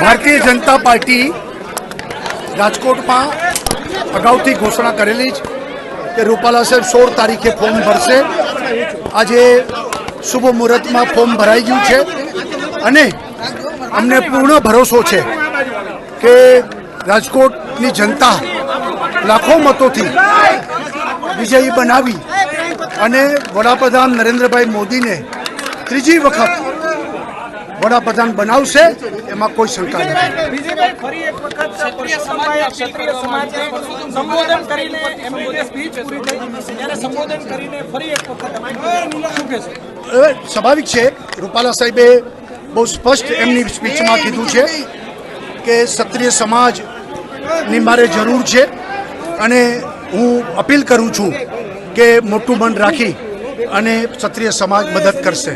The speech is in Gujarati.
ભારતીય જનતા પાર્ટી રાજકોટમાં અગાઉથી ઘોષણા કરેલી જ કે રૂપાલા સાહેબ સોળ તારીખે ફોર્મ ભરશે. આજે શુભ મુહૂર્તમાં ફોર્મ ભરાઈ ગયું છે. અને અમને પૂર્ણ ભરોસો છે કે રાજકોટની જનતા લાખો મતોથી વિજયી બનાવી અને વડાપ્રધાન નરેન્દ્રભાઈ મોદીને ત્રીજી વખત વડાપ્રધાન બનાવશે એમાં કોઈ શંકા નથી. સ્વાભાવિક છે રૂપાલા સાહેબે બહુ સ્પષ્ટ એમની સ્પીચમાં કીધું છે કે ક્ષત્રિય સમાજની મારે જરૂર છે અને હું અપીલ કરું છું કે મોટું મન રાખી અને ક્ષત્રિય સમાજ મદદ કરશે.